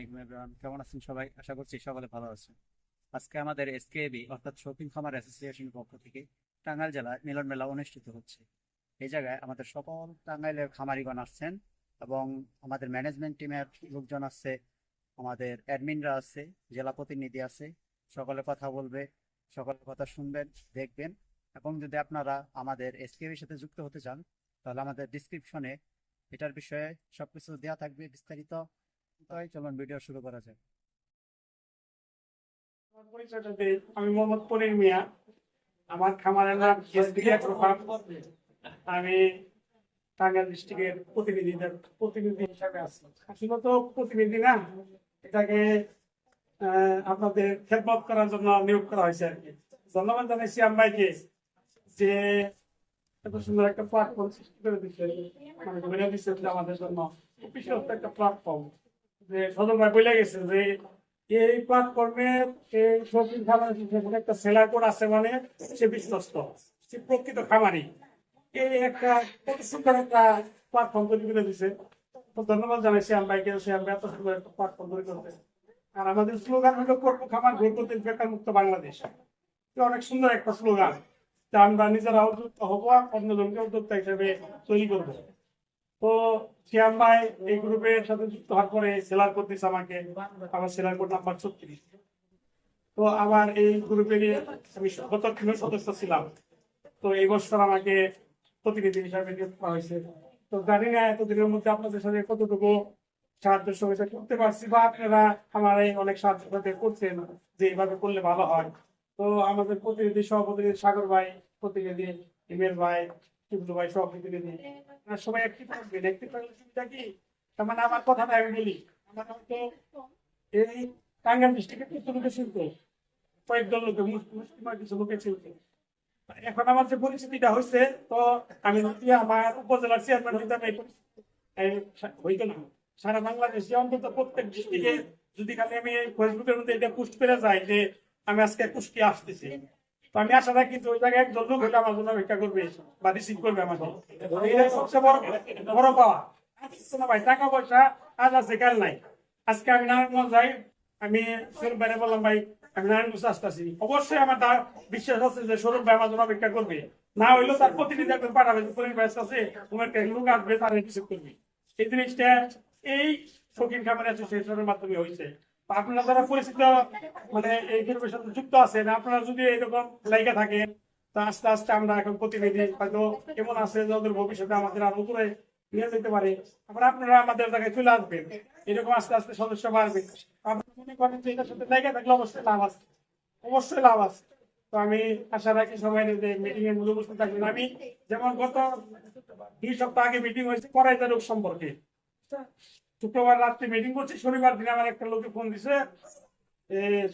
আলাইকুম কেমন আছেন সবাই? আশা করছি সকলে ভালো আছেন। আজকে আমাদের এসকেবি অর্থাৎ খামার অ্যাসোসিয়েশনের পক্ষ থেকে টাঙ্গাইল জেলায় মিলন মেলা অনুষ্ঠিত হচ্ছে। এই জায়গায় আমাদের সকল টাঙ্গাইলের খামারিগণ আসছেন এবং আমাদের ম্যানেজমেন্ট টিমের লোকজন আমাদের অ্যাডমিনরা আছে, জেলা প্রতিনিধি আছে, সকলে কথা বলবে, সকলের কথা শুনবেন, দেখবেন। এবং যদি আপনারা আমাদের এসকেবির সাথে যুক্ত হতে চান, তাহলে আমাদের ডিসক্রিপশনে এটার বিষয়ে সবকিছু দেওয়া থাকবে বিস্তারিত। তাই চলুন ভিডিও শুরু করা যাক। আমি মোহাম্মদ পনির মিয়া। আমার খামারের নাম আমি টাঙ্গাইল ডিস্ট্রিক্টের প্রতিনিধি প্রতিনিধি হিসাবে আছি। আসলে তো প্রতিনিধি না, এটাকে আপনাদের খেদমত করার জন্য নিয়োগ করা হয়েছে আর কি। ধন্যবাদ জানাইছি আম্মাইকে যে এত সুন্দর একটা প্ল্যাটফর্ম সৃষ্টি করে দিচ্ছে মানে দিচ্ছে আমাদের জন্য বিশেষ একটা প্ল্যাটফর্ম যে বলে এই একটা মানে সে বিশ্বস্ত, সে প্রকৃত খামারি। একটা করে দিছে তো ধন্যবাদ এত সুন্দর আর আমাদের স্লোগান হলো করব খামার মুক্ত বাংলাদেশ। অনেক সুন্দর একটা স্লোগান। যা আমরা নিজেরা উদ্যোক্তা হব অন্যজনকে উদ্যোক্তা হিসেবে তৈরি করব। তো ভাই এই গ্রুপের সাথে যুক্ত হওয়ার পরে সেলার আমাকে, আমার সেলার কোড নাম্বার ছত্রিশ। তো আমার এই গ্রুপের আমি গত সদস্য ছিলাম। তো এই বছর আমাকে প্রতিনিধি হিসাবে নিয়োগ করা হয়েছে। তো জানি না এতদিনের মধ্যে আপনাদের সাথে কতটুকু সাহায্য সহযোগিতা করতে পারছি বা আপনারা আমার এই অনেক সাহায্য করছেন যে এইভাবে করলে ভালো হয়। তো আমাদের প্রতিনিধি সহপ্রতিনিধি সাগর ভাই, প্রতিনিধি ইমেল ভাই মানে কথাটা আমি এখন আমার যে পরিস্থিতিটা হয়েছে, তো আমি আমার উপজেলার চেয়ারম্যান হইতো না। সারা বাংলাদেশে অন্তত প্রত্যেক ডিস্ট্রিক্টে যদি খালি আমি ফেসবুকের মধ্যে এটা পোস্ট করে যাই যে আমি আজকে কুষ্টি আসতেছি। আমার আছে আসতেছি। অবশ্যই আমার বিশ্বাস আছে যে সরুপ ভাই অপেক্ষা করবে। না হইলেও তার প্রতিনিধি পাঠাবে তোমার লোক আসবে, তার রিসিভ করবে। এই জিনিসটা এই শৌখিন খামার অ্যাসোসিয়েশনের মাধ্যমে হয়েছে আপনারা যারা পরিচিত মানে এই গ্রুপের সাথে যুক্ত আছেন, আপনারা যদি এরকম লাইকা থাকেন, তা আস্তে আস্তে আমরা এখন প্রতিনিধি, হয়তো এমন আছে যে ওদের ভবিষ্যতে আমাদের আরও উপরে নিয়ে যেতে পারে, আবার আপনারা আমাদের জায়গায় চলে আসবেন। এরকম আস্তে আস্তে সদস্য বাড়বে। আপনারা মনে করেন যে এটার সাথে জায়গা থাকলে অবশ্যই লাভ আছে। অবশ্যই লাভ আছে। তো আমি আশা রাখি সবাই মিটিং এর মধ্যে উপস্থিত থাকবেন। আমি যেমন গত দুই সপ্তাহ আগে মিটিং হয়েছে করাইতা রোগ সম্পর্কে। শুক্রবার রাত্রে মিটিং করছি, শনিবার দিন আমার একটা লোকে ফোন দিছে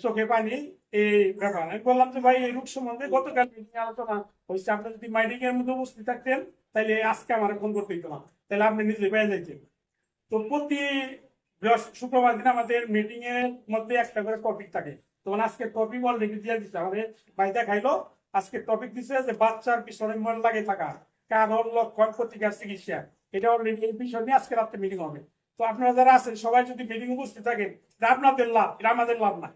চোখে পানি, এই ব্যাপার। আমি বললাম যে, ভাই, এই রোগ সম্বন্ধে গতকাল মিটিং আলোচনা হয়েছে। আপনি যদি মাইটিং এর মধ্যে উপস্থিত থাকতেন তাহলে আজকে আমার ফোন করতে হইতো না। তাহলে আপনি নিজে পেয়ে যাইতেন। তো প্রতি শুক্রবার দিন আমাদের মিটিং এর মধ্যে একটা করে টপিক থাকে। তখন আজকে টপিক বল অলরেডি দিয়ে দিচ্ছে আমাদের ভাই দেখাইলো, আজকে টপিক দিচ্ছে যে, বাচ্চার পিছনে মন লাগে থাকা, কারণ লক্ষণ প্রতিকার চিকিৎসা। এটা অলরেডি এই বিষয় নিয়ে আজকে রাত্রে মিটিং হবে। তো আপনারা যারা আছেন, সবাই যদি মিটিং উপস্থিত থাকেন, এটা আপনাদের লাভ, এটা আমাদের লাভ না।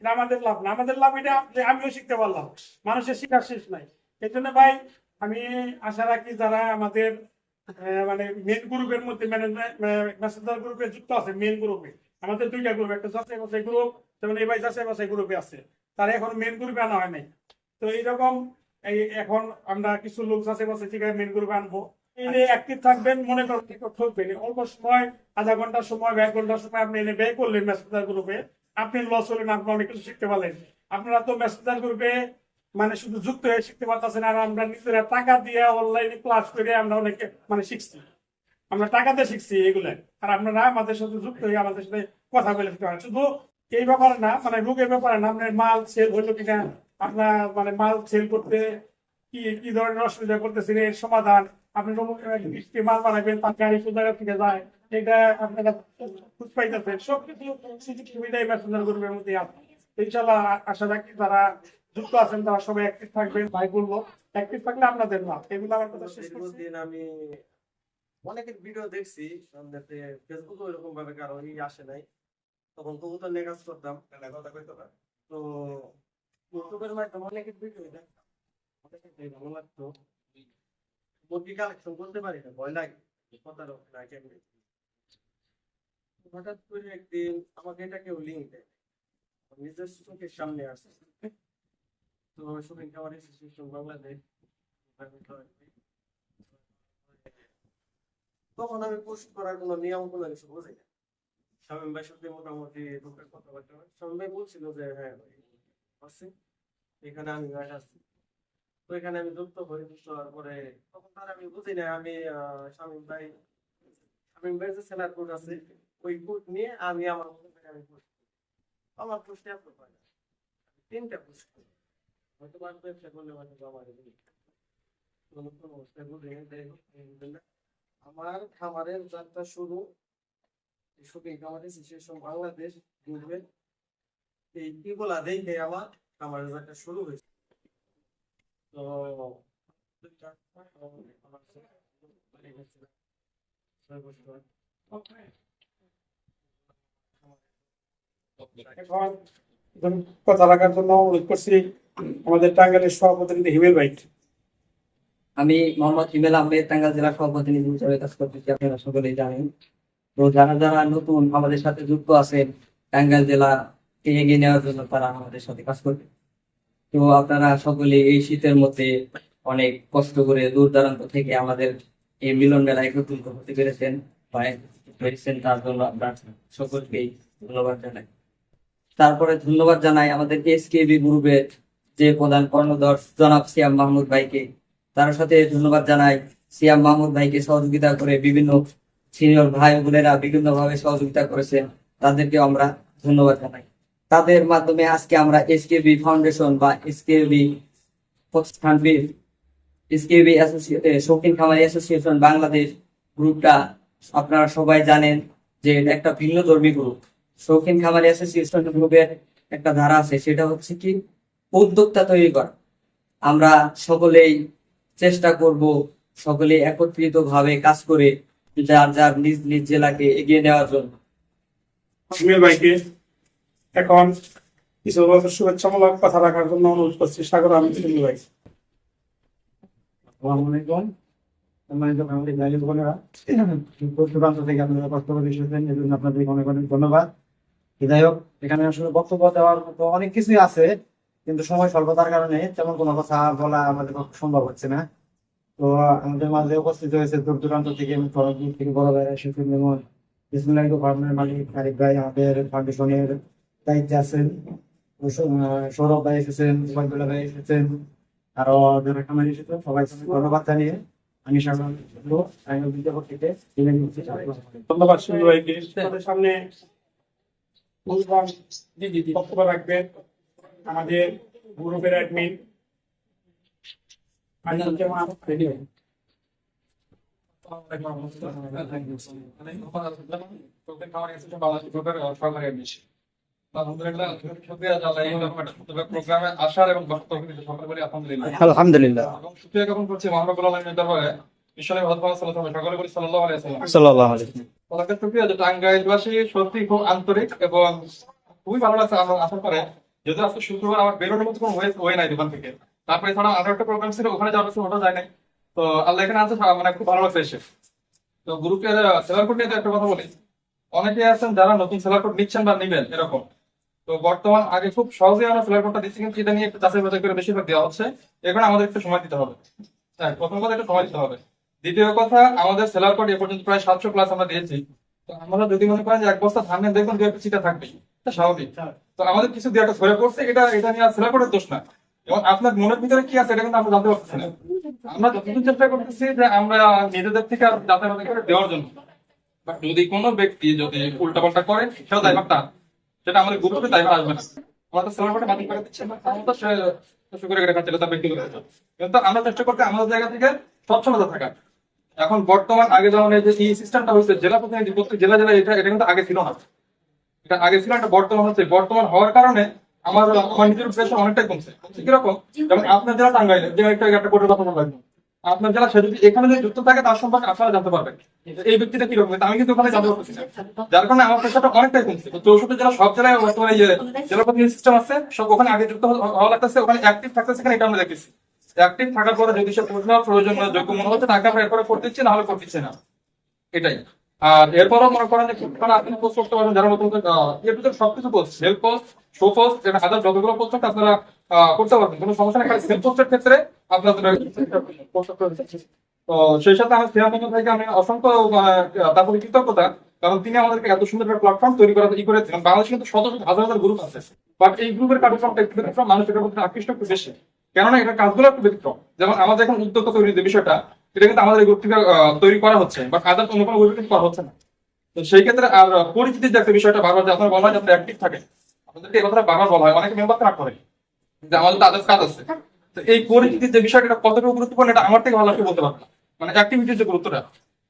এটা আমাদের লাভ না। আমাদের লাভ এটা আমিও শিখতে পারলাম। মানুষের শিকার শেষ নাই। এই জন্য ভাই, আমি আশা রাখি যারা আমাদের মানে মেন গ্রুপের মধ্যে মেসেঞ্জার গ্রুপে যুক্ত আছে মেন গ্রুপে আমাদের দুইটা গ্রুপ একটা যাচাই বাছাই গ্রুপ যেমন এই ভাই যাচাই বাছাই গ্রুপে আছে। তারা এখন মেন গ্রুপে আনা হয় নাই। তো এইরকম, এই এখন আমরা কিছু লোক যাচাই বাছাই ঠিক আছে মেন গ্রুপে আনব। অ্যাক্টিভ থাকবেন, মনে অল্প সময়, আধা ঘণ্টা সময় এক ঘণ্টা সময় আপনি এনে ব্যয় করলেন মেসেঞ্জার গ্রুপে আপনি লস হলেন আপনি অনেক কিছু শিখতে পারলেন। আপনারা তো মেসেঞ্জার গ্রুপে মানে শুধু যুক্ত হয়ে শিখতে পারতেছেন, আর আমরা নিজেরা টাকা দিয়ে অনলাইনে ক্লাস করে আমরা অনেকে মানে শিখছি। আমরা টাকাতে শিখছি এগুলো, আর আপনারা আমাদের সাথে যুক্ত হয়ে আমাদের সাথে কথা বলে শিখতে শুধু এই ব্যাপারে না মানে রোগের ব্যাপারে না, আপনার মাল সেল হইল কিনা, আপনার মানে মাল সেল করতে কি কি ধরনের অসুবিধা করতেছেন, এর সমাধান আপনি মাল বানাবেন, তার গাড়ি কোন থেকে যায়, এটা আপনারা খুঁজ পাইতেছেন সব কিছু সুযোগ গ্রুপের মধ্যে আছে। ইনশাল্লাহ আশা রাখি যারা যুক্ত আছেন, তারা সবাই অ্যাক্টিভ থাকবেন। ভাই, বলব অ্যাক্টিভ থাকলে আপনাদের লাভ। এগুলো আমার কথা শেষ করছি। আমি অনেকের ভিডিও দেখছি ফেসবুকে ওইরকম ভাবে কারও ই আসে নাই। তখন কবুতর নিয়ে কাজ করতাম কথা কইতো তো ইউটিউবের মাধ্যমে অনেকের ভিডিও দেখতাম। ভালো লাগতো। করতে পারি না, ভয় লাগে। হঠাৎ করে একদিন আমাকে এটা কেউ লিঙ্ক দেয়। নিজের চোখের সামনে তো অ্যাসোসিয়েশন বাংলাদেশ? তখন আমি পোস্ট করার কোনো নিয়ম কোনো কিছু বুঝি না। শামীম ভাই সাথে মোটামুটি কথাবার্তা শামীম ভাই বলছিল যে হ্যাঁ এখানে আমি আছি তো এখানে আমি যুক্ত হই, যুক্ত হওয়ার পরে তখন তার আমি বুঝি না আমি শামীম ভাই শামীম ভাই যে সেলার কোড আছে, ওই কোড নিয়ে আমি আমার মতো করে আমি পোস্ট আমার পোস্টে এত হয় না। তিনটা পোস্ট করি। হয়তো আমার ব্যবসা করলে হয়তো আমার। আমার খামারের যাত্রা শুরু শপিং খামার বাংলাদেশ গ্রুপে এই ইগুলা দেখে আমার খামারের যাত্রা শুরু হয়েছে। এখন কথা রাখার জন্য অনুরোধ করছি, আমাদের টাঙ্গাইলের সভাপতি হিমেল ভাই। আমি মোহাম্মদ হিমেল আহমেদ, টাঙ্গাইল জেলা সভাপতিনিধি হিসেবে কাজ করতেছি আপনারা সকলেই জানেন। তো যারা যারা নতুন আমাদের সাথে যুক্ত আছেন, টাঙ্গাইল জেলাকে এগিয়ে নেওয়ার জন্য তারা আমাদের সাথে কাজ করবে তো আপনারা সকলে এই শীতের মধ্যে অনেক কষ্ট করে দূর দূরান্ত থেকে আমাদের এই মিলন মেলা একত্রিত হতে পেরেছেন বা তার জন্য আমরা সকলকেই ধন্যবাদ জানাই। তারপরে ধন্যবাদ জানাই আমাদের এসকেবি গ্রুপের যে প্রধান কর্ণধর জনাব সিয়াম মাহমুদ ভাইকে। তার সাথে ধন্যবাদ জানাই সিয়াম মাহমুদ ভাইকে সহযোগিতা করে বিভিন্ন সিনিয়র ভাই বোনেরা বিভিন্ন ভাবে সহযোগিতা করেছেন। তাদেরকে আমরা ধন্যবাদ জানাই। তাদের মাধ্যমে আজকে আমরা এসকেবি ফাউন্ডেশন বা এসকেবি প্রতিষ্ঠানটির এসকেবি শৌখিন খামারি অ্যাসোসিয়েশন বাংলাদেশ গ্রুপটা আপনারা সবাই জানেন যে একটা ভিন্ন ধর্মী গ্রুপ শৌখিন খামারি অ্যাসোসিয়েশন গ্রুপের একটা ধারা আছে, সেটা হচ্ছে কি? উদ্যোক্তা তৈরি করা। আমরা সকলেই চেষ্টা করব সকলে একত্রিত ভাবে কাজ করে যার যার নিজ নিজ জেলাকে এগিয়ে নেওয়ার জন্য। ভাইকে এখন কিছু বছর শুভেচ্ছামূলক কথা রাখার জন্য অনুরোধ করছি। সাগর হিমেল ভাই। আসলে বক্তব্য দেওয়ার অনেক কিছুই আছে, কিন্তু সময় কারণে তেমন কোনো কথা বলা আমাদের সম্ভব হচ্ছে না। তো আমাদের মাঝে উপস্থিত হয়েছে দূর দূরান্ত থেকে বড় ভাই ফার্মের মালিক আরিফ ভাই, আমাদের ফাউন্ডেশনের দায়িত্বে আছেন সৌরভ ভাই এসেছেন ওবায়দুল্লাহ ভাই এসেছেন আরও যারা খামারি এসেছেন সবাইকে আমি ধন্যবাদ জানিয়ে আমি। ধন্যবাদ সামনে বক্তব্য রাখবেন আমাদের গ্রুপের অ্যাডমিন আলহামদুলিল্লাহ আলহামদুলিল্লাহ। টাঙ্গাইলবাসী সত্যি খুব আন্তরিক এবং খুবই ভালো লাগছে আসার পরে। যদি আজকে শুক্রবার আমার বেরোনোর মতো কোনো ওয়ে নাই দোকান থেকে। তারপরে এছাড়া আরও একটা প্রোগ্রাম ছিল ওখানে যাওয়ার কিছু ওটা যায় নাই তো আল্লাহ এখানে আছে মানে খুব ভালো লাগছে এসে। তো গ্রুপের সেলার কোড নিয়ে একটা কথা বলি। অনেকে আছেন যারা নতুন সেলার কোড নিচ্ছেন বা নিবেন এরকম। তো বর্তমান আগে খুব সহজে আমরা সেলার কোডটা দিচ্ছি কিন্তু এটা নিয়ে একটু যাচাই বাছাই করে বেশিরভাগ দেওয়া হচ্ছে। এখানে আমাদের একটু সময় দিতে হবে। হ্যাঁ প্রথম কথা একটু সময় দিতে হবে। দ্বিতীয় কথা আমাদের সেলার কোড এ পর্যন্ত প্রায় সাতশো প্লাস আমরা দিয়েছি। তো আমরা যদি মনে করেন যে এক বস্তা ধান দেখবেন দু একটা চিটা থাকবেই এটা স্বাভাবিক। তো আমাদের কিছু দিয়ে একটা ধরে পড়ছে এটা এটা নিয়ে সেলার কোডের দোষ না। এবং আপনার মনের ভিতরে কি আছে এটা কিন্তু আমরা জানতে পারতেছি না। আমরা যতটুকু চেষ্টা করতেছি যে আমরা নিজেদের থেকে আর করে দেওয়ার জন্য। বাট যদি কোনো ব্যক্তি যদি উল্টাপাল্টা করে সেটা দায়ভার তার। সেটা আমাদের গ্রুপে দায়ভার আসবে না। সেলার বাতিল করে দিচ্ছি না করে ব্যক্তিগত কিন্তু আমরা চেষ্টা করতে আমাদের জায়গা থেকে থাকা এখন বর্তমান আগে যেমন যে এই সিস্টেমটা হয়েছে, জেলা প্রতিনিধি প্রত্যেক জেলা জেলা এটা এটা কিন্তু আগে ছিল না। এটা আগে ছিল একটা বর্তমান হচ্ছে। বর্তমান হওয়ার কারণে আমার নিজের প্রেশার অনেকটাই কমছে। কীরকম? যেমন আপনার জেলা টাঙ্গাইলে যে একটা একটা কোটের কথা বলা আপনার যারা সে যদি এখানে যদি যুক্ত থাকে, তার সম্পর্কে আপনারা জানতে পারবেন। এই ব্যক্তিটা কি রকম? আমি কিন্তু ওখানে জানতে পারছি যার কারণে আমার পেশাটা অনেকটাই কমছে। চৌষট্টি যারা সব জেলায় বর্তমানে জেলা প্রতিনিধি সিস্টেম আছে, সব ওখানে আগে যুক্ত হওয়া লাগতেছে, ওখানে অ্যাক্টিভ থাকতেছে সেখানে এটা আমরা দেখেছি অ্যাক্টিভ থাকার পরে যদি সে প্রয়োজন যোগ্য মনে হচ্ছে তাকে আমরা এরপরে করতে দিচ্ছি, না হলে করতে দিচ্ছি না। এটাই। আর এরপরও মনে করেন আপনি পোস্ট করতে পারবেন, যারা নতুন এর ভিতরে সবকিছু post self post show post এটা হাজার যতগুলো পোস্ট আপনারা করতে পারবেন। কোনো সমস্যা নেই সেলফ পোস্টের ক্ষেত্রে আপনাদের। তো সেই সাথে আমি সিয়াম মোহাম্মদ ভাইকে আমি অসংখ্য তার কৃতজ্ঞতা, কারণ তিনি আমাদেরকে এত সুন্দর একটা প্ল্যাটফর্ম তৈরি করা ই করেছিলেন বাংলাদেশে কিন্তু শত শত হাজার হাজার গ্রুপ আছে। বাট এই গ্রুপের কার্যক্রমটা একটু ব্যতিক্রম এটার প্রতি আকৃষ্ট একটু বেশি। কেননা এটা কাজগুলো একটু ব্যতিক্রম। যেমন আমাদের এখন উদ্যোক্তা তৈরির যে বিষয়টা এটা কিন্তু আমাদের গ্রুপ থেকে তৈরি করা হচ্ছে বাট আদার্স অন্য কোনো গ্রুপে করা হচ্ছে না। তো সেই ক্ষেত্রে, আর, পরিচিতির যে একটা বিষয়টা বারবার যে আপনার বলা হয় যাতে অ্যাক্টিভ থাকে আপনাদেরকে এই কথাটা বারবার বলা হয়, অনেকে মেম্বার রাগ করে যে আমাদের তো আদার্স কাজ আছে। তো এই পরিচিতির যে বিষয়টা কতটুকু গুরুত্বপূর্ণ, এটা আমার থেকে ভালো বলতে পারবে। মানে অ্যাক্টিভিটির যে গুরুত্বটা।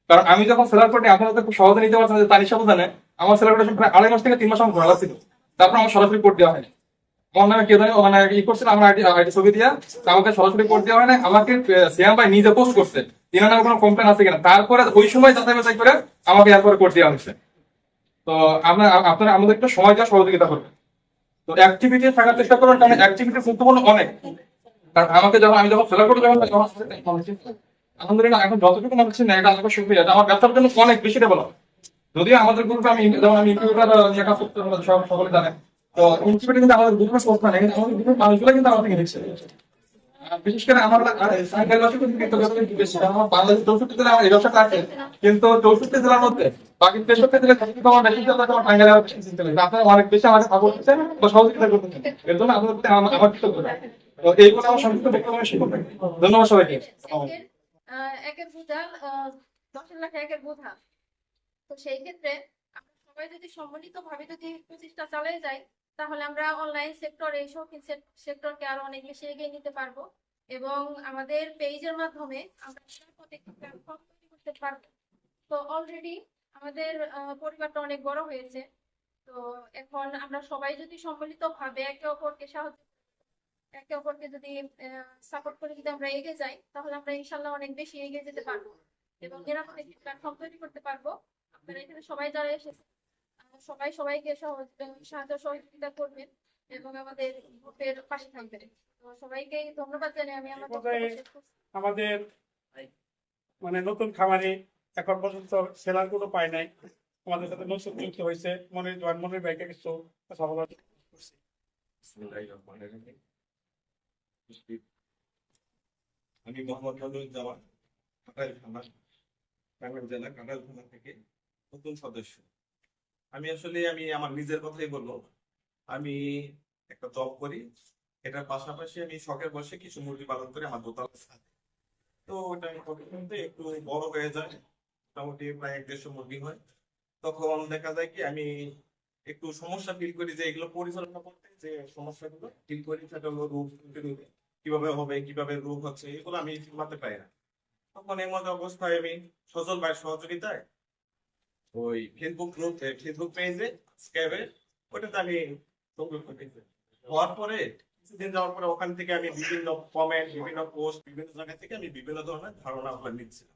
কারণ আমি যখন সেলার কোডে আপনারা তো খুব সহজে নিতে পারছেন যে সাথে জানে আমার সেলার কোডে প্রায় আড়াই মাস থেকে তিন মাস আমার ঘোরা ছিল। তারপর আমার সরাসরি কোড দেওয়া হয়নি। মানে আমাদের একটু সময় দেওয়া সহযোগিতা তো থাকার চেষ্টা কারণ গুরুত্বপূর্ণ অনেক। কারণ আমাকে যখন, আমি যখন যখন আলহামদুলিল্লাহ এখন যতটুকু মনে হচ্ছে না আমার ব্যবসার জন্য অনেক বেশি ডেভেলপ যদিও আমাদের গ্রুপে আমি, যেমন আমি করতে সকলে জানেন তো কিন্তু আমাদের গ্রুপের পোস্ট না কিন্তু আমাদের গ্রুপের মানুষগুলো কিন্তু আমার থেকে তো সেই ক্ষেত্রে সবাই যদি সম্মিলিত ভাবে যদি প্রচেষ্টা চালিয়ে যাই তাহলে আমরা অনলাইন সেক্টর এই শৌখিন সেক্টরকে আরও অনেক বেশি এগিয়ে নিতে পারব এবং আমাদের পেজের মাধ্যমে আমরা প্ল্যাটফর্ম তৈরি করতে পারব। তো অলরেডি আমাদের পরিবারটা অনেক বড় হয়েছে। তো এখন আমরা সবাই যদি সম্মিলিত ভাবে একে অপরকে সাহায্য, একে অপরকে যদি সাপোর্ট করে যদি আমরা এগিয়ে যাই, তাহলে আমরা ইনশাল্লাহ অনেক বেশি এগিয়ে যেতে পারব এবং এরকম একটি প্ল্যাটফর্ম তৈরি করতে পারব। আপনারা এখানে সবাই যারা এসেছে সবাই সবাইকে সাহায্য সহযোগিতা করবেন এবং আমাদের গ্রুপের পাশে থাকবেন। সবাইকে ধন্যবাদ জানাই আমি আমার বক্তব্য শেষ করছি। আমাদের মানে নতুন খামারে এখন পর্যন্ত সেলার কোনো পায় নাই। আমাদের সাথে নতুন যুক্ত হয়েছে মনির জোয়ান মনির ভাইকে কিছু কথা বলার করছি আমি মোহাম্মদ মনিরুজ্জামান কাটাইল থানা টাঙ্গাইল জেলা কাটাইল থানা থেকে নতুন সদস্য। আমি আসলে, আমি আমার নিজের কথাই বলব। আমি একটা জব করি, এটার পাশাপাশি আমি শখের বসে কিছু মুরগি পালন করি আমার দোতলা তো ওটা আমি একটু বড় হয়ে যায়, মোটামুটি প্রায় এক দেড়শো মুরগি হয়। তখন দেখা যায় কি, আমি একটু সমস্যা ফিল করি যে এগুলো পরিচালনা করতে, যে সমস্যাগুলো ফিল করি, সেটা হলো রোগ কীভাবে হবে, কীভাবে রোগ হচ্ছে, এগুলো আমি মানতে পারি না। তখন মধ্যে অবস্থায় আমি সজল ভাইয়ের সহযোগিতায় ওই ফেসবুক গ্রুপ ফেসবুক পেজে স্ক্যাবে ওটাতে আমি হওয়ার পরে, কিছুদিন যাওয়ার পরে ওখান থেকে আমি বিভিন্ন কমেন্ট বিভিন্ন পোস্ট বিভিন্ন জায়গা থেকে আমি বিভিন্ন ধরনের ধারণা নিচ্ছিলাম।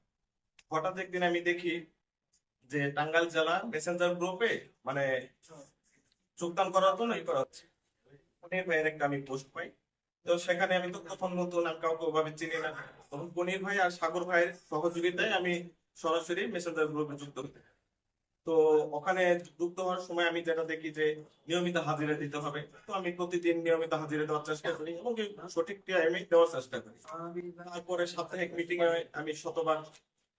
হঠাৎ একদিন আমি দেখি যে টাঙ্গাইল জেলা মেসেঞ্জার গ্রুপে মানে যোগদান করার জন্য ই করা হচ্ছে। পনির ভাইয়ের একটা আমি পোস্ট পাই। তো সেখানে আমি তো প্রথম নতুন আমি কাউকে ওভাবে চিনি না। তখন পনির ভাই আর সাগর ভাইয়ের সহযোগিতায় আমি সরাসরি মেসেঞ্জার গ্রুপে যুক্ত হতে তো ওখানে যুক্ত হওয়ার সময় আমি যেটা দেখি যে নিয়মিত হাজিরা দিতে হবে। তো আমি প্রতিদিন নিয়মিত হাজিরা দেওয়ার চেষ্টা করি এবং সঠিক টাইমে দেওয়ার চেষ্টা করি। তারপরে সাপ্তাহিক মিটিং এ আমি শতবার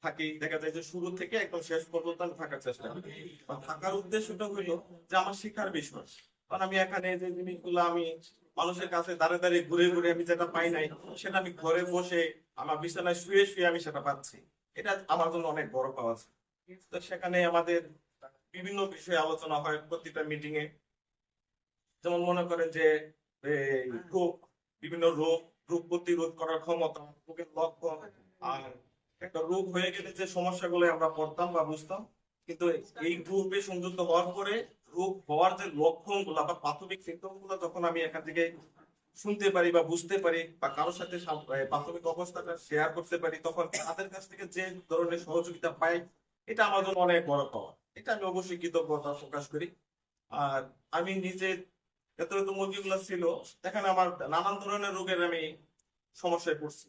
থাকি। দেখা যায় যে শুরু থেকে একদম শেষ পর্যন্ত আমি থাকার চেষ্টা করি। থাকার উদ্দেশ্যটা হইল যে আমার শিক্ষার বিষয়। কারণ আমি এখানে যে জিনিসগুলো আমি মানুষের কাছে দাঁড়িয়ে দাঁড়িয়ে ঘুরে ঘুরে আমি যেটা পাই নাই, সেটা আমি ঘরে বসে আমার বিছানায় শুয়ে শুয়ে আমি সেটা পাচ্ছি। এটা আমার জন্য অনেক বড় পাওয়া আছে তো সেখানে আমাদের বিভিন্ন বিষয়ে আলোচনা হয়, প্রতিটা মিটিং এ। যেমন মনে করেন যে রোগ, বিভিন্ন রোগ রোগ প্রতিরোধ করার ক্ষমতা, রোগের লক্ষণ, আর একটা রোগ হয়ে গেলে যে সমস্যাগুলো আমরা পড়তাম বা বুঝতাম, কিন্তু এই গ্রুপে সংযুক্ত হওয়ার পরে রোগ হওয়ার যে লক্ষণগুলা বা প্রাথমিক সিমটমগুলো যখন আমি এখান থেকে শুনতে পারি বা বুঝতে পারি বা কারোর সাথে প্রাথমিক অবস্থাটা শেয়ার করতে পারি, তখন তাদের কাছ থেকে যে ধরনের সহযোগিতা পাই এটা আমার জন্য অনেক বড় পাওয়া। এটা আমি অবশ্যই কৃতজ্ঞতা প্রকাশ করি। আর আমি নিজে এত এত মুরগিগুলো ছিল, এখানে আমার নানান ধরনের রোগের আমি সমস্যায় পড়ছি।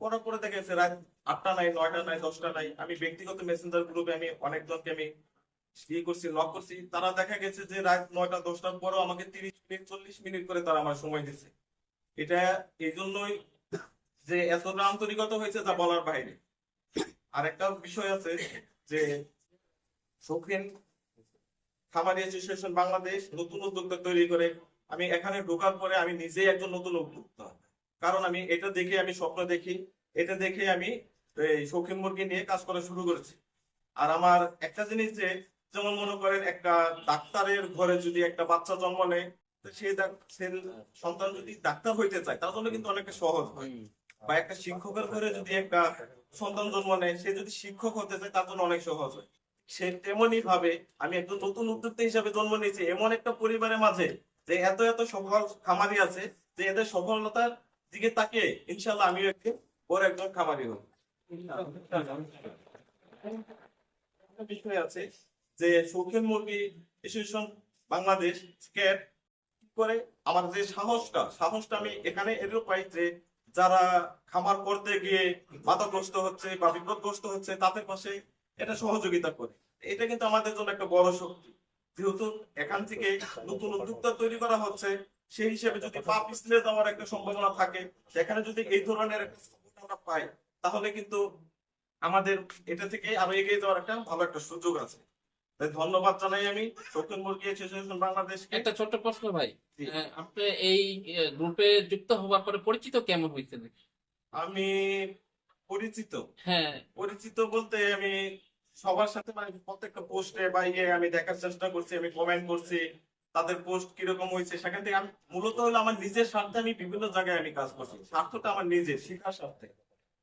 পরে পরে দেখা গেছে রাত আটটা নাই, নয়টা নাই, দশটা নাই, আমি ব্যক্তিগত মেসেঞ্জার গ্রুপে আমি অনেকজনকে আমি ইয়ে করছি লক করছি। তারা দেখা গেছে যে রাত নয়টা, দশটার পরও আমাকে তিরিশ মিনিট, চল্লিশ মিনিট করে তারা আমার সময় দিছে এটা এই জন্যই যে এতটা আন্তরিকতা হয়েছে যা বলার বাইরে। আর একটা বিষয় আছে যে শৌখিন খামারি অ্যাসোসিয়েশন বাংলাদেশ নতুন উদ্যোক্তা তৈরি করে আমি এখানে ঢোকার পরে আমি নিজেই একজন নতুন উদ্যোক্তা। কারণ আমি এটা দেখে আমি স্বপ্ন দেখি এটা দেখে আমি এই শৌখিন মুরগি নিয়ে কাজ করা শুরু করেছি। আর আমার একটা জিনিস যে যেমন মনে করেন একটা ডাক্তারের ঘরে যদি একটা বাচ্চা জন্ম নেয় সে সন্তান যদি ডাক্তার হইতে চায় তার জন্য কিন্তু অনেকটা সহজ হয়। বা একটা শিক্ষকের ঘরে যদি একটা সন্তান জন্ম নেয়, সে যদি শিক্ষক হতে চায়, তার জন্য অনেক সহজ হয়। সে তেমনি ভাবে আমি একজন নতুন উদ্যোক্তা হিসাবে জন্ম নিয়েছি, এমন একটা পরিবারের মাঝে যে এত এত সফল খামারি আছে, যে এদের সফলতার দিকে তাকিয়ে ইনশাল্লাহ আমিও একদিন বড় একজন খামারি হব। বিষয় আছে যে শৌখিন মুরগি অ্যাসোসিয়েশন বাংলাদেশ স্ক্যাট করে? আমার যে সাহসটা সাহসটা আমি এখানে এরও পাই যে যারা খামার করতে গিয়ে বাধাগ্রস্ত হচ্ছে বা বিপদগ্রস্ত হচ্ছে, তাদের পাশে এটা সহযোগিতা করে। এটা কিন্তু আমাদের জন্য একটা বড় শক্তি। যেহেতু এখান থেকে নতুন উদ্যোক্তা তৈরি করা হচ্ছে, সেই হিসেবে যদি পা পিছলে যাওয়ার একটা সম্ভাবনা থাকে, সেখানে যদি এই ধরনের একটা আমরা পাই, তাহলে কিন্তু আমাদের এটা থেকে আরও এগিয়ে যাওয়ার একটা ভালো একটা সুযোগ আছে। ধন্যবাদ জানাই আমি। শৌখিন মুরগি অ্যাসোসিয়েশন বাংলাদেশকে একটা ছোট্ট প্রশ্ন ভাই আপনি এই গ্রুপে যুক্ত হওয়ার পরে পরিচিত কেমন আমি পরিচিত। হ্যাঁ। পরিচিত বলতে আমি সবার সাথে মানে প্রত্যেকটা পোস্টে বা ইয়ে আমি দেখার চেষ্টা করছি আমি কমেন্ট করছি তাদের পোস্ট কীরকম হয়েছে সেখান থেকে আমি মূলত হলো আমার নিজের স্বার্থে আমি বিভিন্ন জায়গায় আমি কাজ করছি। স্বার্থটা আমার নিজের শিক্ষার স্বার্থে।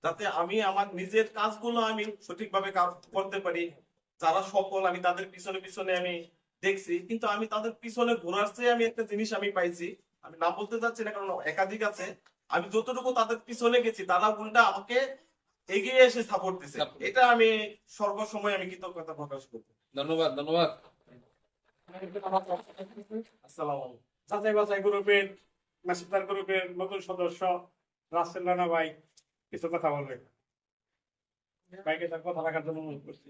যাতে আমি আমার নিজের কাজগুলো আমি সঠিকভাবে কাজ করতে পারি যারা সফল আমি তাদের পিছনে পিছনে আমি দেখছি কিন্তু আমি তাদের পিছনে ঘোরার চেয়ে আমি একটা জিনিস আমি পাইছি। আমি না বলতে চাচ্ছি না কারণ একাধিক আছে। আমি যতটুকু তাদের পিছনে গেছি তারা উল্টা আমাকে এগিয়ে এসে সাপোর্ট দিছে। এটা আমি সর্বসময় আমি কৃতজ্ঞতা প্রকাশ করি ধন্যবাদ ধন্যবাদ। আসসালামু যাচাই বাছাই গ্রুপের মেসেঞ্জার গ্রুপের নতুন সদস্য রাসেল রানা ভাই কিছু কথা বলবে? ভাইকে তার কথা রাখার জন্য অনুরোধ করছি।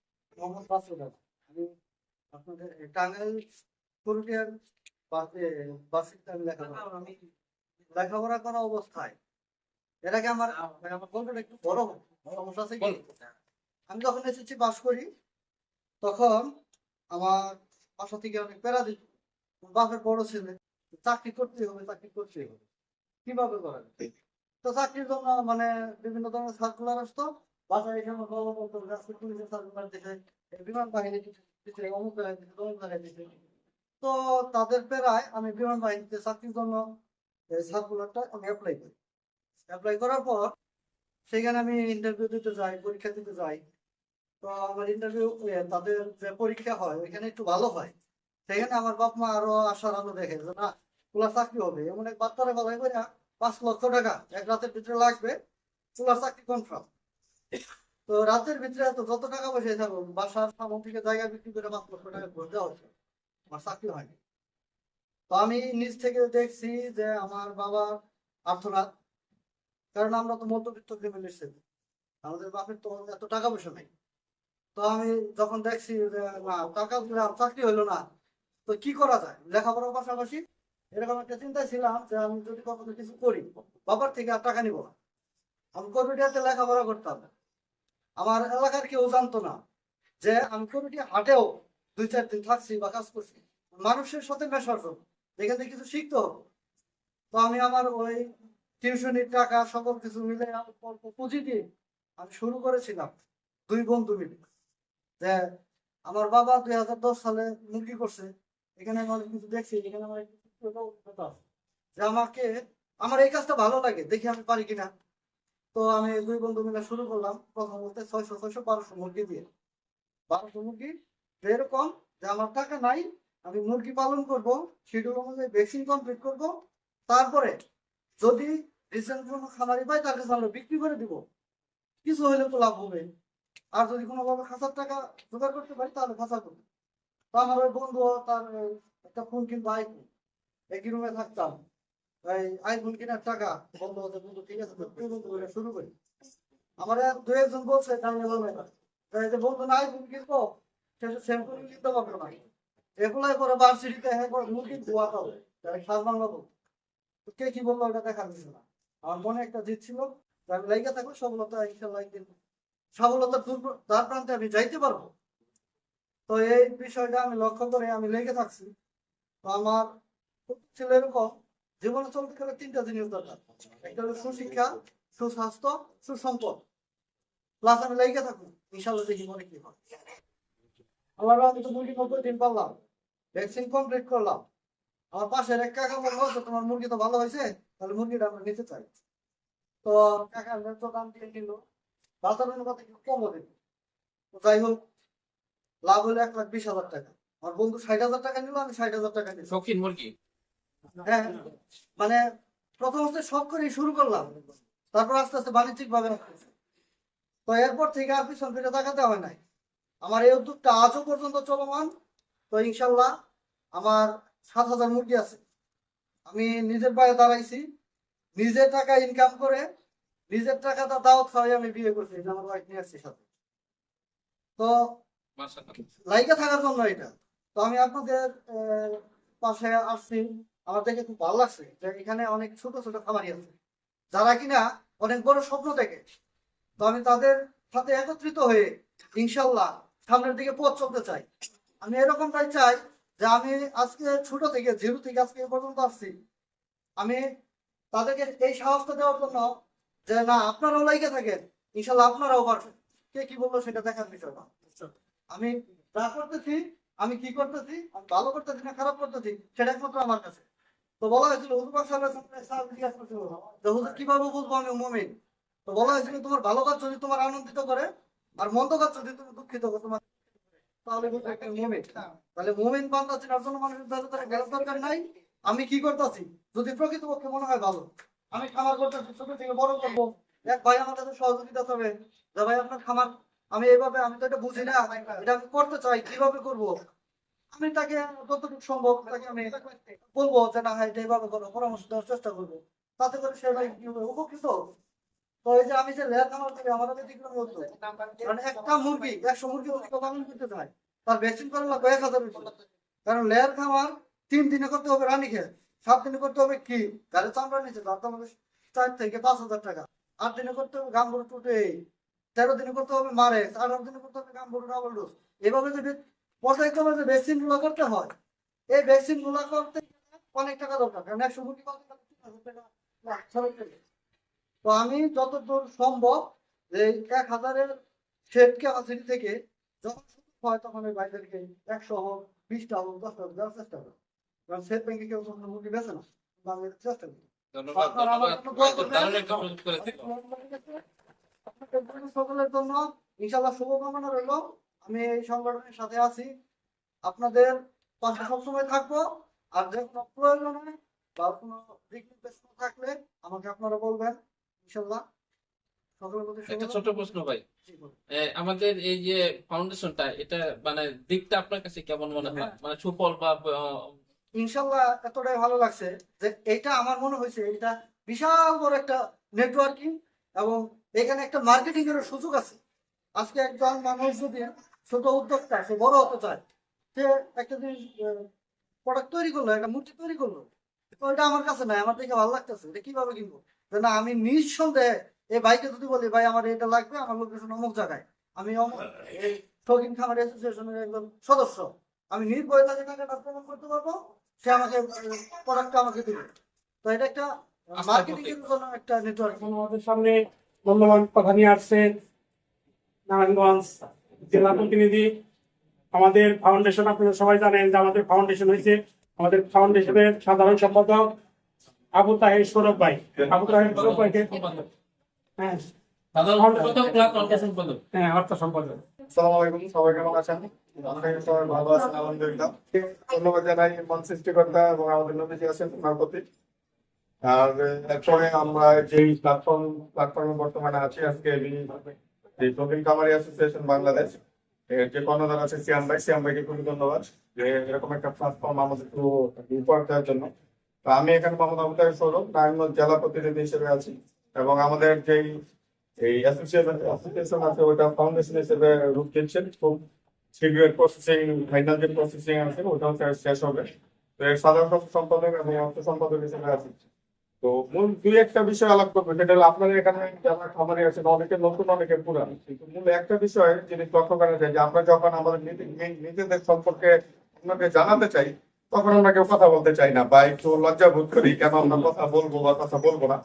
মোহাম্মদ। আমি আপনাদের টাঙ্গাইল পুরুলিয়ার বাসে আমি লেখাপড়া লেখাপড়া করা অবস্থায় এর আগে আমার আমার গল্পটা একটু বড় সমস্যা আছে কি? আমি যখন এসেছি পাস করি তখন আমার বাসা থেকে অনেক প্যারা দিত। বাপের বড় ছেলে চাকরি করতেই হবে চাকরি করতে হবে। কীভাবে করা যায়? তো চাকরির জন্য মানে বিভিন্ন ধরনের সার্কুলার আসতো। দিতে তো তাদের আমি বিমান বাহিনীতে চাকরির জন্য সার্কুলারটা আমি অ্যাপ্লাই করি। অ্যাপ্লাই করার পর সেখানে আমি ইন্টারভিউ দিতে যাই, পরীক্ষা দিতে যাই। তো আমার ইন্টারভিউ তাদের যে পরীক্ষা হয়, ওইখানে একটু ভালো হয়। সেখানে আমার বাপ মা আরও আশার আলো দেখে যে, না তোলা চাকরি হবে। এমন এক বাচ্চারা গলায় করে পাঁচ লক্ষ টাকা এক রাতের ভিতরে লাগবে তোলার চাকরি কনফার্ম তো রাতের ভিতরে তো যত টাকা পয়সা থাকব বাসার সামন থেকে জায়গা বিক্রি করে পাঁচ লক্ষ টাকা দেওয়া হচ্ছে। আমার চাকরি হয়নি। তো আমি নিজ থেকে দেখছি যে আমার বাবার আর্থনাথ কারণ আমরা তো মধ্যবিত্ত ফ্যামিলির ছেলে। আমাদের বাপের তো এত টাকা পয়সা নেই। তো আমি যখন দেখছি যে, না টাকা চাকরি হলো না, তো কি করা যায়? লেখাপড়ার পাশাপাশি এরকম একটা চিন্তা ছিলাম যে, আমি যদি কখনো কিছু করি, বাবার থেকে আর টাকা নিব না। আমি কমিটিতে লেখাপড়া করতাম। আমার এলাকার কেউ জানতো না যে আমি কমিটি হাটেও দুই, চার দিন থাকছি বা কাজ করছি। মানুষের সাথে মেশার জন্য। যেখান থেকে কিছু শিখতে হবে। তো আমি আমার ওই টিউশনির টাকা, সকল কিছু মিলে অল্প অল্প পুঁজি দিয়ে আমি শুরু করেছিলাম দুই বন্ধু মিলে। যে আমার বাবা দুই হাজার দশ সালে মুরগি করছে। এখানে আমি অনেক কিছু দেখছি, এখানে আমার যে আমাকে, আমার এই কাজটা ভালো লাগে, দেখি আমি পারি কিনা। তো আমি দুই বন্ধু মিলে শুরু করলাম। প্রথম বলতে ছয়শো ছয়শো বারোশো মুরগি দিয়ে। বারোশো মুরগি এরকম যে আমার টাকা নাই, আমি মুরগি পালন করব শিডিউল অনুযায়ী ভ্যাকসিন কমপ্লিট করব। তারপরে যদি রিসেন্ট কোনো খামারি পাই তার কাছে আমরা বিক্রি করে দিব। কিছু হলে তো লাভ হবে। আর যদি কোনোভাবে খাঁচার টাকা জোগাড় করতে পারি, তাহলে খাঁচা করব। তো আমার ওই বন্ধু, তার একটা ফোন কিনতো আইফোন একই রুমে থাকতাম। আমার হ্যাঁ কে কি বলল, ওটা আমার মনে একটা জিত ছিল আমি লাইগা থাকব সফলতা তার প্রান্তে আমি যাইতে পারব। তো এই বিষয়টা আমি লক্ষ্য করে আমি লেগে থাকছি। তো আমার ছিল এরকম জীবনে চলতে গেলে তিনটা জিনিস দরকার। একটা হলো সুশিক্ষা, সুস্বাস্থ্য, সুসম্পদ। প্লাস আমি লেগে থাকুন ইনশাল্লাহ দেখি মনে কি হয়। আমার আমি তো মুরগি দিন পারলাম ভ্যাকসিন কমপ্লিট করলাম। আমার এক কাকা বলল, যে তোমার মুরগি তো ভালো হয়েছে, তাহলে মুরগিটা আমরা নিতে চাই। তো কাকা তো দাম দিয়ে নিল, বাজারের একটু কমও দিল। যাই হোক, লাভ হলো এক লাখ বিশ হাজার টাকা। আমার বন্ধু ষাট হাজার টাকা নিল, আমি ষাট হাজার টাকা নিলাম শৌখিন মুরগি? হ্যাঁ মানে প্রথম হচ্ছে শখ করে শুরু করলাম। তারপর আস্তে আস্তে বাণিজ্যিক ভাবে তো এরপর থেকে আর পিছন ফিরে তাকাতে হয় নাই। আমার এই উদ্যোগটা আজও পর্যন্ত চলমান। তো ইনশাল্লাহ আমার সাত হাজার মুরগি আছে। আমি নিজের পায়ে দাঁড়াইছি। নিজের টাকা ইনকাম করে নিজের টাকাটা দাওয়াত খাওয়াই আমি বিয়ে করছি। আমার ওয়াইফ নিয়ে আসছি সাথে। তো লাইকে থাকার জন্য এটা। তো আমি আপনাদের পাশে আসছি। আমার দেখে খুব ভালো লাগছে যে এখানে অনেক ছোট ছোট খামারি আছে, যারা কিনা অনেক বড় স্বপ্ন দেখে। তো আমি তাদের সাথে একত্রিত হয়ে ইনশাল্লাহ সামনের দিকে পথ চলতে চাই। আমি এরকমটাই চাই যে আমি আজকে ছোট থেকে জিরো থেকে আজকে পর্যন্ত আসছি, আমি তাদেরকে এই সাহসটা দেওয়ার জন্য যে না, আপনারাও লাইকে থাকেন ইনশাল্লাহ আপনারাও পারবেন। কে কি বলল সেটা দেখার বিষয় না। আমি যা করতেছি, আমি কি করতেছি, আমি ভালো করতেছি না খারাপ করতেছি, সেটা একমাত্র আমার কাছে। আমি কি করতেছি? যদি প্রকৃতপক্ষে মনে হয় ভালো, আমি খামার করতেছি, ছোট থেকে বড় করব। এক ভাই আমার কাছে সহযোগিতা হবে যে, ভাই, আপনার খামার, আমি এইভাবে, আমি তো এটা বুঝি না, এটা আমি করতে চাই, কীভাবে করব? আমি তাকে যতটুকু সম্ভব তাকে আমি বলব যে, না, এটা এইভাবে করো, পরামর্শ দেওয়ার চেষ্টা করব। তাতে করে সে ভাই উপকৃত। তো এই যে আমি যে লেয়ার আমাদের দিকে বলতো মানে একটা মুরগি, একশো মুরগি করতে তার করা লাগবে এক হাজার কারণ লেয়ার খামার তিন দিনে করতে হবে রানী সাত দিনে করতে হবে কি গাড়ি চামড়া নিচে তার দাম চার থেকে পাঁচ হাজার টাকা। আট দিনে করতে হবে গাম্বুর টুটে, তেরো দিনে করতে হবে মারে আঠারো দিনে করতে হবে গাম্বুর ডাবল ডোজ। এভাবে যদি পর্যায়ক্রমে যে ভ্যাকসিনগুলো করতে হয়। এই ভ্যাকসিনগুলো করতে অনেক টাকা দরকার। কারণ একশো টাকা। তো আমি যতদূর সম্ভব এই এক হাজারের শেড ক্যাপাসিটি থেকে যখন হয় তখন ওই ভাইদেরকে একশো হোক বিশটা হোক দশটা হোক দেওয়ার চেষ্টা করি। কারণ সেট ব্যাংকে কেউ কখনো মুরগি বেছে না। আমি চেষ্টা করি। সকলের জন্য ইনশাল্লাহ শুভকামনা রইল। আমি এই সংগঠনের সাথে আছি। আপনাদের পাশে সবসময় থাকব। আর যে কোনো প্রয়োজনে বা কোনো দিক নির্দেশনা থাকলে আমাকে আপনারা বলবেন ইনশাল্লাহ একটা ছোট প্রশ্ন ভাই। আমাদের এই যে ফাউন্ডেশনটা এটা মানে দিকটা আপনার কাছে কেমন মনে হয়? মানে সুফল বা ইনশাল্লাহ এতটাই ভালো লাগছে যে এটা আমার মনে হয়েছে এটা বিশাল বড় একটা নেটওয়ার্কিং এবং এখানে একটা মার্কেটিং এর সুযোগ আছে। আজকে একজন মানুষ যদি ছোট উদ্যোক্তা সে বড় হতে চায়। সে একটা জিনিস প্রোডাক্ট তৈরি করল একটা মূর্তি তৈরি করল। তো এটা আমার কাছে নাই আমার দেখে ভালো লাগতেছে। এটা কীভাবে কিনবো? না আমি নিঃসন্দেহে এই ভাইকে যদি বলি ভাই আমার এটা লাগবে আমার লোকেশন অমুক জায়গায়। আমি অমুক এই শৌখিন খামার অ্যাসোসিয়েশনের একজন সদস্য। আমি নির্ভয়ে তাকে টাকাটা প্রমাণ করতে পারব সে আমাকে প্রোডাক্টটা আমাকে দিবে। তো এটা একটা মার্কেটিং এর জন্য একটা নেটওয়ার্ক আমাদের সামনে মূল্যবান কথা নিয়ে আসছেন নারায়ণগঞ্জ জেলা প্রতিনিধি আমাদের ফাউন্ডেশন আপনারা সবাই জানেন যে আমাদের ফাউন্ডেশন হয়েছে। আমাদের ফাউন্ডেশনের সাধারণ সম্পাদক আবু তাহের সৌরভ ভাই। আবু তাহের সৌরভ ভাইকে হ্যাঁ। হ্যাঁ ধন্যবাদ জানাই মন সৃষ্টিকর্তা এবং আমাদের নবীজি আছেন ওনার প্রতি। আর আমরা যেই প্ল্যাটফর্ম প্ল্যাটফর্মে বর্তমানে আছি আজকে বাংলাদেশ যে আছে আমি এখানে প্রতিনিধি হিসেবে এবং আমাদের যেই, এই অ্যাসোসিয়েশন অ্যাসোসিয়েশন আছে, ওটা ফাউন্ডেশন হিসেবে রূপ দিচ্ছেন। খুব শীঘ্রই প্রসেসিং ফাইনাল যে প্রসেসিং আছে, ওটাও শেষ- হবে। তো এর সাধারণ সম্পাদক এবং অর্থ সম্পাদক হিসেবে আছি। তো মূল দুই একটা বিষয় আলাপ করব, সেটা হলো আপনাদের এখানে যারা খামারে আছেন অনেকে নতুন, অনেকে পুরান, কিন্তু মূল একটা বিষয় জিনিস লক্ষ্য করা যায় যে আমরা যখন আমাদের নিজেদের সম্পর্কে অন্যকে জানাতে চাই, তখন আমরা কেউ কথা বলতে চাই না বা একটু লজ্জা বোধ করি, কেন আমরা কথা বলব বা কথা বলব না।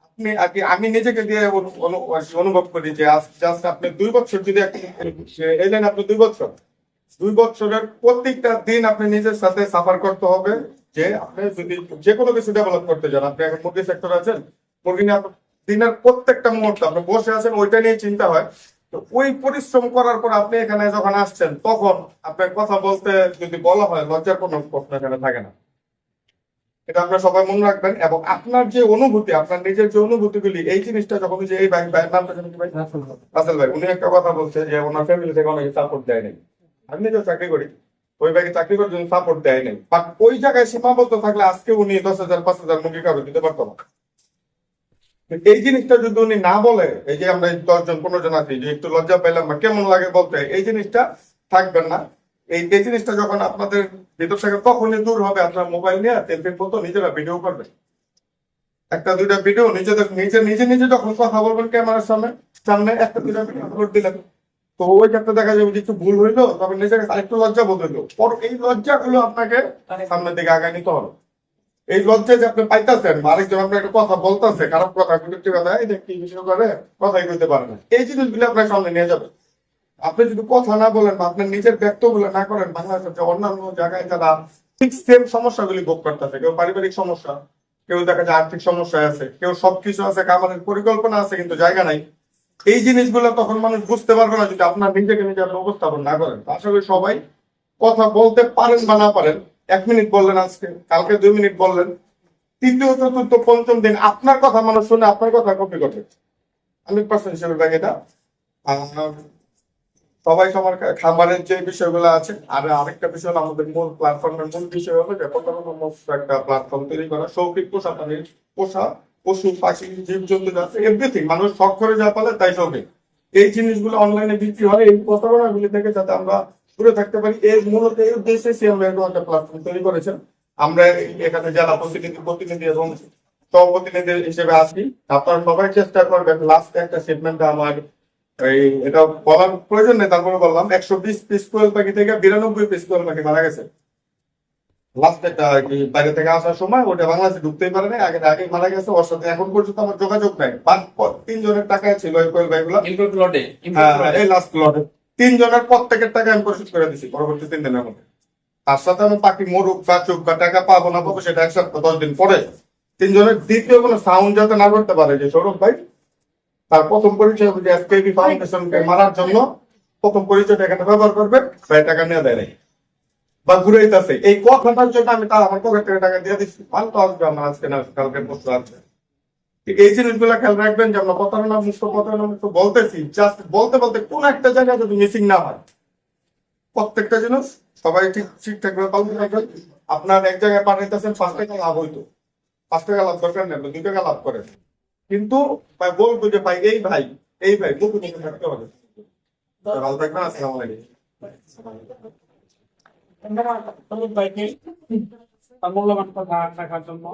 আপনি কি, আমি নিজেকে দিয়ে অনু- অনু- অনুভব করি যে জাস্ট আপনি দুই বছর যদি এলেন আপনি দুই বছর, দুই বছরের প্রত্যেকটা দিন আপনি নিজের সাথে সাফার করতে হবে যে আপনি যদি যে কোনো কিছু ডেভেলপ করতে চান আপনি এখন মুরগি সেক্টর আছেন, মুরগি নিয়ে আপনার দিনের প্রত্যেকটা মুহূর্ত আপনি বসে আছেন, ওইটা নিয়ে চিন্তা হয়। তো ওই পরিশ্রম করার পর আপনি এখানে যখন আসছেন, তখন আপনার কথা বলতে যদি বলা হয়, লজ্জার কোনো প্রশ্ন এখানে থাকে না। এটা আপনার সবাই মনে রাখবেন এবং আপনার যে অনুভূতি, আপনার নিজের যে অনুভূতিগুলি, এই জিনিসটা যখন যে এই ভাই ভাইয়ের নামটা জানেন ভাই। রাসেল ভাই, উনি একটা কথা বলছে যে ওনার ফ্যামিলি থেকে অনেকে সাপোর্ট দেয় নাই। আমি নিজেও চাকরি করি। ওই ভাইকে চাকরি করার জন্য সাপোর্ট দেয় নাই। বাট ওই জায়গায় সীমাবদ্ধ থাকলে আজকে উনি দশ হাজার, পাঁচ হাজার কারও দিতে পারতো না। এই জিনিসটা যদি উনি না বলে, এই যে আমরা দশ জন পনেরো জন আছি, যে একটু লজ্জা বা কেমন লাগে বলতে, এই জিনিসটা থাকবেন না। এই এই জিনিসটা যখন আপনাদের ভিতর থেকে তখনই দূর হবে, আপনার মোবাইল নিয়ে সেলফির নিজেরা ভিডিও করবেন। একটা, দুইটা ভিডিও নিজেদের, নিজে নিজে নিজে যখন কথা বলবেন ক্যামেরার সামনে সামনে একটা, দুইটা ভিডিও আপলোড দিলেন। তো ওই ক্ষেত্রে দেখা যাবে যে একটু ভুল হইল তবে নিজেকে আরেকটু লজ্জা বোধ হইল। পর এই লজ্জাগুলো আপনাকে সামনের দিকে আগায় নিতে হবে। এই লজ্জা যে আপনি পাইতেছেন আরেকজন আপনার একটা কথা বলতেছে খারাপ কথা কুটুক্তি কথা এই কি বিষয় করে কথাই কইতে পারে না। এই জিনিসগুলো আপনার সামনে নিয়ে যাবে। আপনি যদি কথা না বলেন বা আপনার নিজের ব্যক্তগুলো না করেন বাংলাদেশের যে অন্যান্য জায়গায় যারা ঠিক সেম সমস্যাগুলি ভোগ করতেছে কেউ পারিবারিক সমস্যা কেউ দেখা যায় আর্থিক সমস্যা আছে কেউ সবকিছু আছে কামানের পরিকল্পনা আছে কিন্তু জায়গা নাই এই জিনিসগুলো তখন মানুষ বুঝতে পারবে না যদি আপনার নিজেকে নিজে আপনি না করেন। আশা করি সবাই কথা বলতে পারেন বা না পারেন, এক মিনিট বললেন আজকে, কালকে দুই মিনিট বললেন। তৃতীয়, চতুর্থ, পঞ্চম দিন, আপনার কথা মানুষ শুনে আপনার কথা কপি করবে হান্ড্রেড পার্সেন্ট হিসেবে ব্যাগ এটা। সবাই সবার খাবারের যে বিষয়গুলো আছে, আর আরেকটা বিষয় হলো আমাদের মূল প্ল্যাটফর্মের মূল বিষয় হলো যে একটা প্ল্যাটফর্ম তৈরি করা, শৌখিক পোষা প্রাণীর পোষা। পশু, পাখি, জীবজন্তু আছে এভরিথিং মানুষ শখ করে যা পালে তাই শৌখিক এই জিনিসগুলো অনলাইনে বিক্রি হয়, এই প্রতারণাগুলি থেকে যাতে আমরা দূরে থাকতে পারি। এর মূলত এই উদ্দেশ্যে সিএম একটা প্ল্যাটফর্ম তৈরি করেছেন। আমরা এখানে জেলা প্রতিনিধি প্রতিনিধি এবং সহপ্রতিনিধি হিসেবে আছি, আপনারা সবাই চেষ্টা করবেন লাস্ট একটা শিপমেন্ট আমার এই এটা বলার প্রয়োজন নেই, তারপরে বললাম, একশো বিশ পিস কোয়েল পাখি থেকে বিরানব্বই পিস কোয়েল পাখি মারা গেছে। লাস্ট বাইরে থেকে আসার সময় ওটা বাংলাদেশে ঢুকতেই পারে না আগে মারা গেছে ওর সাথে এখন পর্যন্ত আমার যোগাযোগ নাই। তিনজনের টাকায় ছিল কোয়েল হ্যাঁ, হ্যাঁ, এই লাস্ট লটে তিনজনের প্রত্যেকের টাকা আমি পরিশোধ করে দিছি পরবর্তী তিন দিনের মধ্যে। তার সাথে আমি পাখি মরুক বা টাকা পাবো না পাবো সেটা এক সপ্তাহ দশ দিন পরে। তিনজনের দ্বিতীয় কোনো সাউন্ড যাতে না করতে পারে যে সৌরভ ভাই তার প্রথম পরিচয় যে এসকেবি ফাউন্ডেশনকে মারার জন্য প্রথম পরিচয়টা এখানে ব্যবহার করবে ভাই টাকা নিয়ে দেয় নাই। বা ঘুরাইতেছে। এই কথাটার জন্য আমি তার আমার পকেট থেকে টাকা দিয়ে দিচ্ছি মাল তো আসবে আমার আজকে না, কালকে বসে ঠিক এই জিনিসগুলো খেয়াল রাখবেন যে আমরা প্রতারণা মুক্ত প্রতারণা মুক্ত বলতেছি। জাস্ট বলতে বলতে কোন একটা জায়গায় যদি মিসিং না হয়। প্রত্যেকটা জিনিস সবাই ঠিক ঠিকঠাক ভাবে পালন রাখবেন আপনার এক জায়গায় পাঠাইতেছেন, পাঁচ টাকা লাভ হইতো। পাঁচ টাকা লাভ দরকার নেই দুই টাকা লাভ করেন। কিন্তু ভাই বলব যে ভাই, এই ভাই এই ভাই মুখে থাকতে হবে। ভালো থাকবেন, আসসালামু আলাইকুম। ধন্যবাদ তার মূল্যবান কথা রাখার জন্য